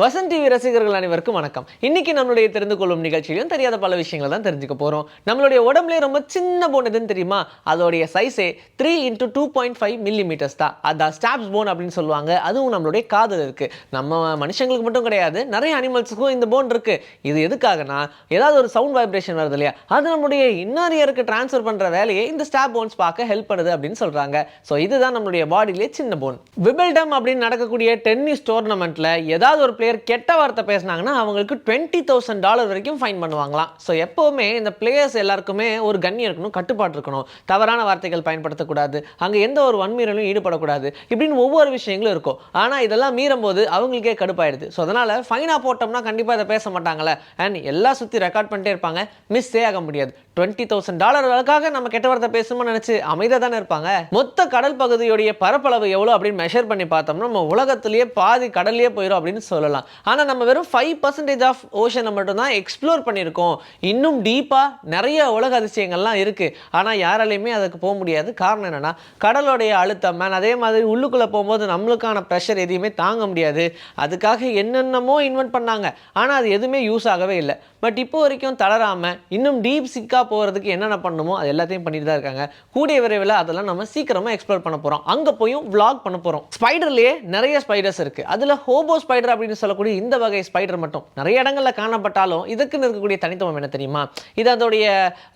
Vasanth TV ரசிகர்கள் அனைவருக்கும் வணக்கம். இன்னைக்கு நம்மளுடைய தெரிந்து கொள்ளும் நிகழ்ச்சியிலும் தெரியாத பல விஷயங்களை தான் தெரிஞ்சுக்க போகிறோம் நம்மளுடைய உடம்புல ரொம்ப சின்ன போன் எதுன்னு தெரியுமா? அதோடைய சைஸே three into two point five millimeters தான். அதான் ஸ்டாப்ஸ் போன் அப்படின்னு சொல்லுவாங்க. அதுவும் நம்மளுடைய காதல் இருக்குது நம்ம மனுஷங்களுக்கு மட்டும் கிடையாது. நிறைய அனிமல்ஸுக்கும் இந்த போன் இருக்குது இது எதுக்காகனா? ஏதாவது ஒரு சவுண்ட் வைப்ரேஷன் வருது இல்லையா? அது நம்மளுடைய இன்னர் இயருக்கு ட்ரான்ஸ்ஃபர் பண்ணுற வேலையை இந்த ஸ்டாப் போன்ஸ் பார்க்க ஹெல்ப் பண்ணுது அப்படின்னு சொல்கிறாங்க ஸோ இதுதான் நம்மளுடைய பாடியிலே சின்ன போன் விபிள்டம் அப்படின்னு நடக்கக்கூடிய டென்னிஸ் டோர்னமெண்ட்ல ஏதாவது ஒரு பிளேயர் கெட்ட வார்த்தை பேசினாங்கன்னா அவங்களுக்கு டுவெண்ட்டி தௌசண்ட் டாலர் வரைக்கும் ஃபைன் பண்ணுவாங்களாம். ஸோ எப்போவுமே இந்த பிளேயர்ஸ் எல்லாருக்குமே ஒரு கண்ணியம் இருக்கணும் கட்டுப்பாடு இருக்கணும். தவறான வார்த்தைகள் பயன்படுத்தக்கூடாது. அங்கே எந்த ஒரு வன்மீறலும் ஈடுபடக்கூடாது. இப்படின்னு ஒவ்வொரு விஷயங்களும் இருக்கும். ஆனால் இதெல்லாம் மீறும் போது அவங்களுக்கே கடுப்பாயிடுது. ஸோ அதனால் ஃபைனாக போட்டோம்னா கண்டிப்பாக இதை பேச மாட்டாங்களே அண்ட் எல்லாம் சுற்றி ரெக்கார்ட் பண்ணிட்டே இருப்பாங்க. மிஸ்ஸே ஆக முடியாது. டுவெண்ட்டி தௌசண்ட் டாலர் அளவுக்காக நம்ம கெட்ட வார்த்தை பேசணும்னு நினச்சி அமைதியாக தானே இருப்பாங்க? மொத்த கடல் பகுதியுடைய பரப்பளவு எவ்வளோ அப்படின்னு மெஷர் பண்ணி பார்த்தோம்னா நம்ம உலகத்திலேயே பாதி கடல்லையே போயிடும் அப்படின்னு சொல்லலாம். ஆனால் நம்ம வெறும் ஃபைவ் பர்சன்டேஜ் ஆஃப் ஓஷனை மட்டும்தான் எக்ஸ்ப்ளோர் பண்ணியிருக்கோம். இன்னும் டீப்பாக நிறைய உலக அதிசயங்கள்லாம் இருக்குது ஆனால் யாராலையுமே அதுக்கு போக முடியாது. காரணம் என்னென்னா கடலோடைய அழுத்தம் மேன் அதே மாதிரி உள்ளுக்குள்ளே போகும்போது நம்மளுக்கான ப்ரெஷர் எதையுமே தாங்க முடியாது. அதுக்காக என்னென்னமோ இன்வென்ட் பண்ணாங்க. ஆனால் அது எதுவுமே யூஸ் ஆகவே இல்லை. பட் இப்போ வரைக்கும் தளராமல் இன்னும் டீப் சிக்காக போகிறதுக்கு என்னென்ன பண்ணணுமோ அது எல்லாத்தையும் பண்ணிட்டு தான் இருக்காங்க. கூடிய விரைவில் அதெல்லாம் நம்ம சீக்கிரமாக எக்ஸ்ப்ளோர் பண்ண போகிறோம் அங்கே போயும் விளாக் பண்ண போகிறோம் ஸ்பைடர்லேயே நிறைய ஸ்பைடர்ஸ் இருக்குது அதில் ஹோபோ ஸ்பைடர் அப்படின்னு சொல்லக்கூடிய இந்த வகை ஸ்பைடர் மட்டும். நிறைய இடங்களில் காணப்பட்டாலும் இதுக்குன்னு இருக்கக்கூடிய தனித்துவம் என்ன தெரியுமா? இது அதோடைய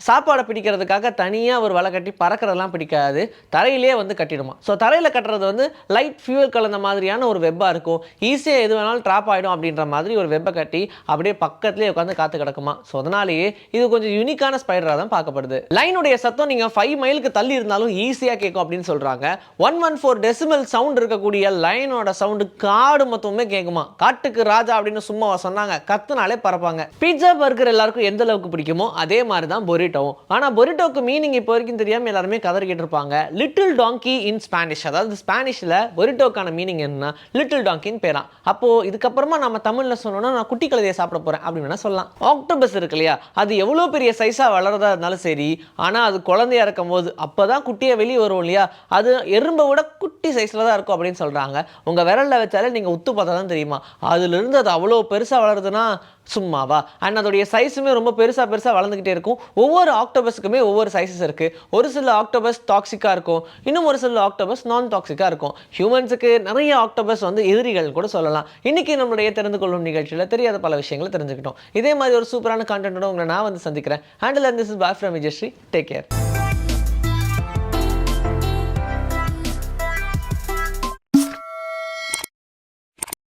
சாப்பாடை பிடிக்கிறதுக்காக தனியாக ஒரு வலை கட்டி பறக்கிறதெல்லாம் பிடிக்காது. தரையிலே வந்து கட்டிடுமா. ஸோ தரையில் கட்டுறது வந்து லைட் ஃபியூல் கலந்த மாதிரியான ஒரு வெப்பாக இருக்கும். ஈஸியாக எது வேணாலும் ட்ராப் ஆகிடும் அப்படின்ற மாதிரி ஒரு வெப்பை கட்டி அப்படியே பக்கத்துலேயே உட்காந்து காத்து கிடக்குமா. ஸோ அதனாலேயே இது கொஞ்சம் யூனிக்கான ஸ்பைடராக தான் பார்க்கப்படுது. லைனுடைய சத்தம் நீங்கள் ஃபைவ் மைலுக்கு தள்ளி இருந்தாலும் ஈஸியாக கேட்கும் அப்படின்னு சொல்கிறாங்க one one four decimal sound இருக்கக்கூடிய லைனோட சவுண்டு காடு மொத்தமே கேட்குமா. காட்டு நாட்டுக்கு ராஜா அப்படின்னு சும்மா சொன்னாங்க. கத்துனாலே பறப்பாங்க. பீட்சா பர்கர் எல்லாருக்கும் எந்த அளவுக்கு பிடிக்குமோ அதே மாதிரி தான் பொரிட்டோவும் ஆனால் பொரிட்டோக்கு மீனிங் இப்போ வரைக்கும் தெரியாமல் எல்லாருமே கதறிக்கிட்டு இருப்பாங்க லிட்டில் டாங்கி இன் ஸ்பானிஷ் அதாவது ஸ்பானிஷில் பொரிட்டோக்கான மீனிங் என்னன்னா லிட்டில் டாங்கின்னு பேரா. அப்போது இதுக்கப்புறமா நம்ம தமிழில் சொன்னோம்னா நான் குட்டி கழுதையை சாப்பிட போகிறேன் அப்படின்னு வேணா சொல்லலாம். ஆக்டோபஸ் இருக்கு இல்லையா? அது எவ்வளோ பெரிய சைஸாக வளரதா இருந்தாலும் சரி ஆனால் அது குழந்தையாக இருக்கும் போது அப்போ தான் குட்டியை வெளியே வரும் இல்லையா? அது எறும்பை விட குட்டி சைஸில் தான் இருக்கும் அப்படின்னு சொல்கிறாங்க உங்கள் விரலில் வச்சாலே நீங்கள் உத்து பார்த்தா தான் தெரியுமா? அதுலேருந்து அது அவ்வளோ பெருசாக வளருதுன்னா சும்மாவா? அண்ட் அதோடைய சைஸுமே ரொம்ப பெருசாக பெருசாக வளர்ந்துக்கிட்டே இருக்கும். ஒவ்வொரு ஆக்டோபஸுக்குமே ஒவ்வொரு சைஸஸ் இருக்குது ஒரு சில ஆக்டோபஸ் டாக்ஸிக்காக இருக்கும். இன்னும் ஒரு சில ஆக்டோபஸ் நான் டாக்ஸிக்காக இருக்கும். ஹியூமன்ஸுக்கு நிறைய ஆக்டோபஸ் வந்து எதிரிகள் கூட சொல்லலாம். இன்றைக்கி நம்மளுடைய தெரிந்து கொள்ளும் நிகழ்ச்சியில் தெரியாத பல விஷயங்களை தெரிஞ்சுக்கிட்டோம். இதே மாதிரி ஒரு சூப்பரான கான்டென்ட்டோட உங்களை நான் வந்து சந்திக்கிறேன். Handle this is boy from Vijayasri take care